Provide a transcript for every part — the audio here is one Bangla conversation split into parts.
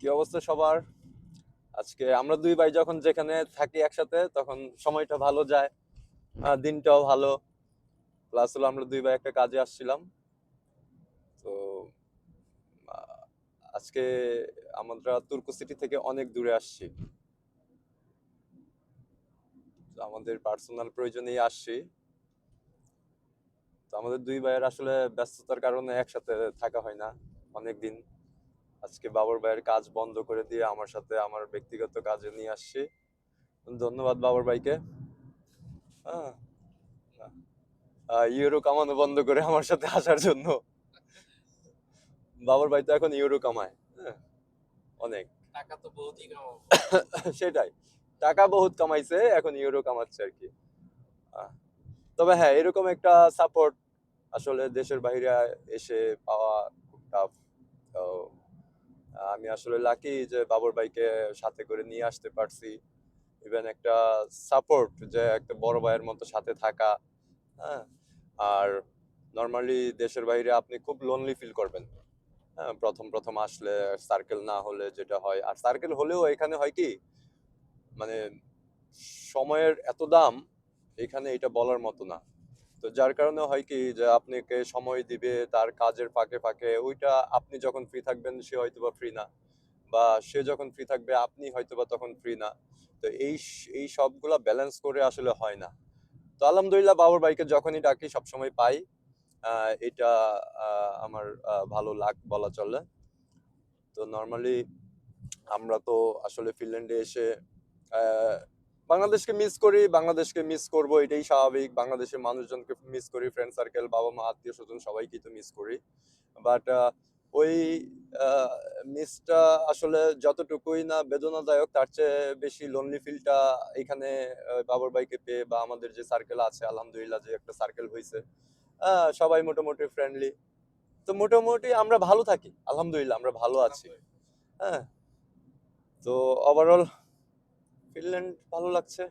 কি অবস্থা সবার? আজকে আমরা দুই ভাই যখন যেখানে থাকি একসাথে, তখন সময়টা ভালো যায় দিনটাও ভালো। প্লাস হলো আমরা দুই ভাই একটা কাজে আসছিলাম। তো আজকে আমরা তুর্কু সিটি থেকে অনেক দূরে আসছি। আমাদের পার্সোনাল প্রয়োজনেই আসছি। তো আমাদের দুই ভাইয়ের আসলে ব্যস্ততার কারণে একসাথে থাকা হয় না অনেক দিন আজকে বাবর ভাইয়ের কাজ বন্ধ করে দিয়ে আমার সাথে আমার ব্যক্তিগত কাজে নিয়ে আসছি। ধন্যবাদ বাবর ভাইকে। হ্যাঁ ইউরো কামানো বন্ধ করে আমার সাথে আসার জন্য। বাবর ভাই তো এখন ইউরো কামায় হ্যাঁ অনেক। টাকা তো বহুতই সেটাই টাকা বহুত কামাইছে এখন ইউরো কামাচ্ছে আর কি। তবে হ্যাঁ এরকম একটা সাপোর্ট আসলে দেশের বাইরে এসে পাওয়া খুব টাফ আমি আসলে লাকি যে বাবর ভাইকে সাথে করে নিয়ে আসতে পারছি। ইভেন একটা সাপোর্ট যে একটা বড় ভাইয়ের মতো সাথে থাকা হ্যাঁ? আর নর্মালি দেশের বাইরে আপনি খুব লোনলি ফিল করবেন। হ্যাঁ প্রথম প্রথম আসলে সার্কেল না হলে যেটা হয়। আর সার্কেল হলেও এখানে হয় কি মানে সময়ের এত দাম, এখানে এটা বলার মতো না। তো যার কারণে হয় কি যে আপনাকে সময় দিবে, তার কাজের ফাঁকে ফাঁকে, ওইটা আপনি যখন ফ্রি থাকবেন, সে হয়তো বা ফ্রি না। বা সে যখন ফ্রি থাকবে, আপনি হয়তো বা তখন ফ্রি না। তো এই এই সবগুলা ব্যালেন্স করে আসলে হয় না। তো আলহামদুলিল্লাহ বাবর ভাইকে যখনই ডাকি, সবসময় পাই। এটা আমার ভালো লাগ বলা চলে। তো নর্মালি আমরা তো আসলে ফিনল্যান্ডে এসে বাংলাদেশকে মিস করি বাংলাদেশকে মিস করব এটাই স্বাভাবিক। বাংলাদেশের মানুষজনকে মিস করি ফ্রেন্ড সার্কেল বাবা মা আত্মীয় স্বজন সবাইকে তো মিস করি। বাট ওই মিসটা আসলে যতটুকুই না বেদনাদায়ক তার চেয়ে বেশি লোনলি ফিলটা এখানে বাবর ভাইকে পেয়ে বা আমাদের যে সার্কেল আছে আলহামদুলিল্লাহ যে একটা সার্কেল হয়েছে সবাই মোটামুটি ফ্রেন্ডলি তো মোটামুটি আমরা ভালো থাকি আলহামদুলিল্লাহ আমরা ভালো আছি। হ্যাঁ। তো ওভারঅল ফিনল্যান্ড ভালো লাগছে।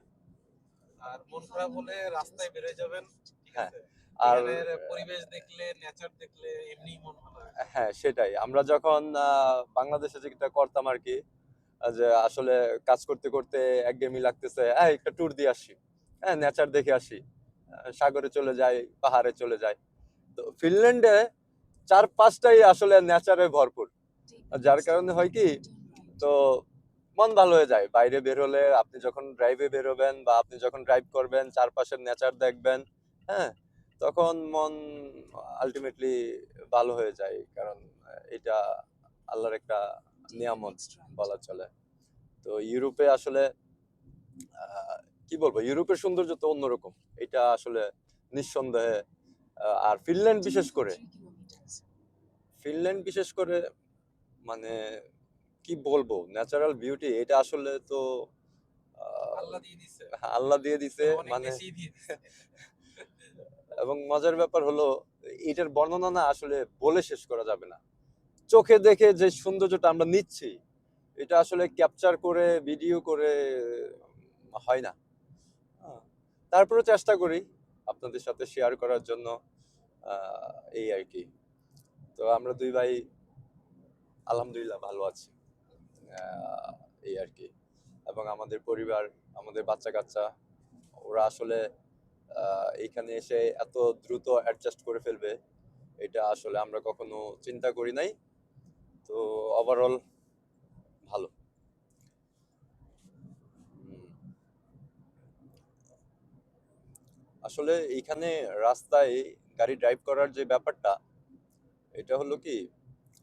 আর মন খারাপ হলে রাস্তায় বেরোয় যাবেন ঠিক হ্যাঁ, আছে? আর পরিবেশ দেখলে নেচার দেখলে এমনি মন ভালো হ্যাঁ সেটাই। আমরা যখন বাংলাদেশে যেটা করতাম আর কি যে আসলে কাজ করতে করতে একঘেয়েমি লাগতেছে হ্যাঁ একটা ট্যুর দিয়ে আসি। হ্যাঁ নেচার দেখে আসি। সাগরে চলে যাই পাহাড়ে চলে যাই। তো ফিনল্যান্ডে চার পাঁচটাই আসলে নেচারে ভরপুর। আর যার কারণে হয় কি তো মন ভালো হয়ে যায় বাইরে বের হলে আপনি যখন ড্রাইভে বেরোবেন বা আপনি যখন ড্রাইভ করবেন চারপাশের নেচার দেখবেন হ্যাঁ তখন মন আলটিমেটলি ভালো হয়ে যায় কারণ এটা আল্লাহর একটা নিয়ামত বলা চলে তো ইউরোপে আসলে কি বলব ইউরোপের সৌন্দর্য তো অন্যরকম এটা আসলে নিঃসন্দেহে আর ফিনল্যান্ড বিশেষ করে ফিনল্যান্ড বিশেষ করে মানে কি বলব? ন্যাচারাল বিউটি এটা আসলে তো আল্লাহ দিয়ে দিছে। মানে দিচ্ছে এবং মজার ব্যাপার হলো এটার বর্ণনা না আসলে বলে শেষ করা যাবে না। চোখে দেখে যে সৌন্দর্যটা আমরা নিচ্ছি এটা আসলে ক্যাপচার করে ভিডিও করে হয় না। হ্যাঁ, তারপরে চেষ্টা করি আপনাদের সাথে শেয়ার করার জন্য এই আর কি। তো আমরা দুই ভাই আলহামদুলিল্লাহ ভালো আছি। এই আর কি। এবং আমাদের পরিবার, আমাদের বাচ্চা কাচ্চা ওরা আসলে এইখানে এসে এত দ্রুত অ্যাডজাস্ট করে ফেলবে, এটা আসলে আমরা কখনো চিন্তা করি নাই। তো ওভারঅল ভালো। আসলে এইখানে রাস্তায় গাড়ি ড্রাইভ করার যে ব্যাপারটা, এটা হলো কি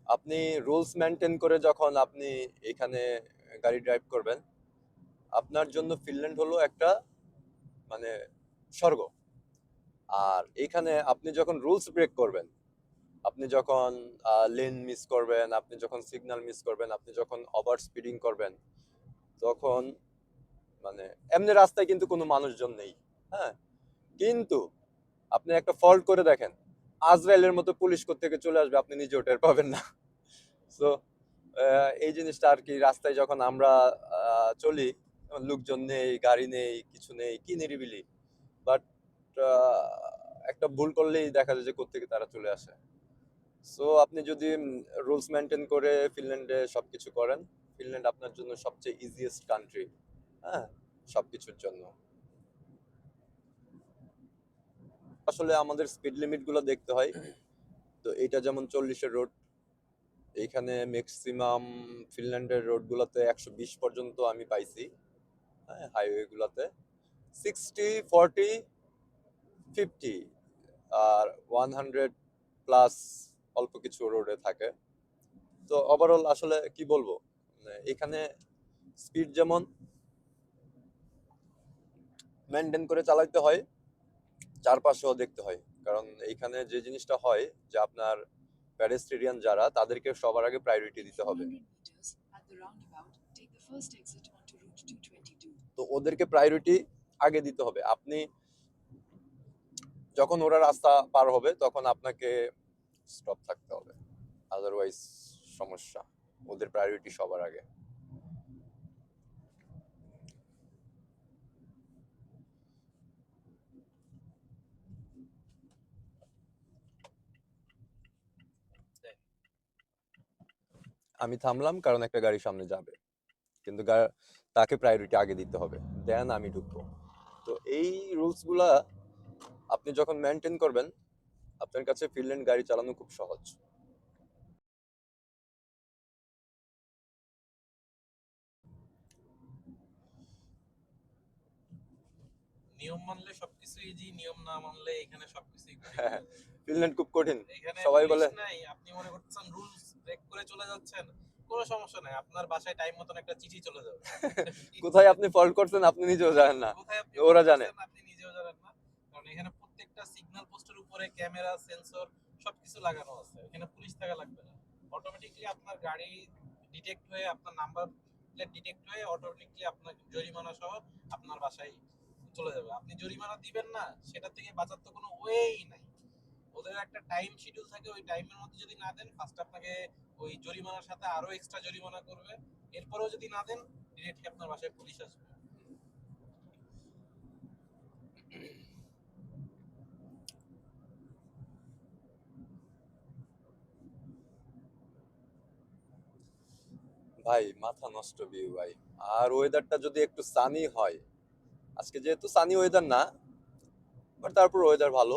আপনি রুলস মেনটেন করে যখন আপনি এখানে গাড়ি ড্রাইভ করবেন, আপনার জন্য ফিনল্যান্ড হলো একটা মানে স্বর্গ। আর এখানে আপনি যখন রুলস ব্রেক করবেন, আপনি যখন লেন মিস করবেন, আপনি যখন সিগন্যাল মিস করবেন, আপনি যখন ওভার স্পিডিং করবেন, তখন মানে এমনি রাস্তায় কিন্তু কোনো মানুষজন নেই হ্যাঁ? কিন্তু আপনি একটা ফল্ট করে দেখেন আজরাইলের মতো পুলিশ থেকে চলে আসবে আপনি নিজে টের পাবেন না। সো এই জিনিসটা আর কি রাস্তায় যখন আমরা চলি, লোকজন নেই, গাড়ি নেই, কিছু নেই, কি নিরিবিলি? বাট একটা ভুল করলেই দেখা যায় যে কোত্থেকে তারা চলে আসে। সো আপনি যদি রুলস মেনটেন করে ফিনল্যান্ডে সব কিছু করেন, ফিনল্যান্ড আপনার জন্য সবচেয়ে ইজিয়েস্ট কান্ট্রি হ্যাঁ সব কিছুর জন্য। আসলে আমাদের স্পিড লিমিটগুলো দেখতে হয়। তো এটা যেমন চল্লিশের রোড এইখানে ম্যাক্সিমাম ফিনল্যান্ডের রোড গুলোতে একশো বিশ পর্যন্ত আমি পাইছি হ্যাঁ হাইওয়ে গুলোতে। সিক্সটি ফর্টি ফিফটি আর ওয়ান হান্ড্রেড প্লাস অল্প কিছু রোডে থাকে। তো ওভারঅল আসলে কি বলব মানে এখানে স্পিড যেমন মেনটেন করে চালাইতে হয় চারপাশেও দেখতে হয়। কারণ এইখানে যে জিনিসটা হয় যে আপনার প্যাডেস্ট্রিয়ান যারা তাদেরকে সবার আগে প্রায়োরিটি দিতে হবে। 400 meters at the roundabout, take the first exit onto Route 222. তো ওদেরকে প্রায়োরিটি আগে দিতে হবে। আপনি যখন ওরা রাস্তা পার হবে তখন আপনাকে স্টপ থাকতে হবে। আদারওয়াইজ সমস্যা। ওদের প্রায়োরিটি সবার আগে। আমি থামলাম কারণ একটা গাড়ি সামনে যাবে। কিন্তু তাকে প্রায়োরিটি আগে দিতে হবে। দেন আমি ঢুকবো। তো এই রুলসগুলা আপনি যখন মেনটেন করবেন আপনার কাছে ফিনল্যান্ড গাড়ি চালানো খুব সহজ। নিয়ম মানলে সবকিছু ইজি নিয়ম না মানলে এখানে সবকিছু ফিনল্যান্ড খুব কঠিন। সবাই বলে আপনি মনে করতেছেন রুলস ব্রেক করে চলে যাচ্ছেন কোনো সমস্যা নাই। আপনার বাসায় টাইম মতন একটা চিঠি চলে যাবে। কোথায় আপনি ফল্ট করছেন আপনি নিজেও জানেন না। ওরা জানে। আপনি নিজেও জানেন না। কারণ এখানে প্রত্যেকটা সিগন্যাল পোস্টের উপরে ক্যামেরা সেন্সর সবকিছু লাগানো আছে। এখানে পুলিশ থাকা লাগবে না। অটোমেটিকলি আপনার গাড়ি ডিটেক্ট হয়ে আপনার নাম্বার প্লেট ডিটেক্ট হয়ে অটোমেটিকলি আপনার জরিমানা সহ আপনার বাসায় চলে যাবে। আপনি জরিমানা দিবেন না সেটা থেকে বাঁচার তো কোনো ওয়েই নাই। ওদের একটা টাইম শিডিউল থাকে, ওই টাইমের মধ্যে যদি না দেন ফার্স্ট আপনাকে ওই জরিমানার সাথে আরও এক্সট্রা জরিমানা করবে। এরপরেও যদি না দেন ডিরেক্টলি আপনার বাসায় পুলিশ আসবে। ভাই, মাথা নষ্ট ভিউ ভাই। আর ওয়েদারটা যদি একটু সানি হয়, আজকে যেহেতু সানি ওয়েদার না বাট তারপর ওয়েদার ভালো।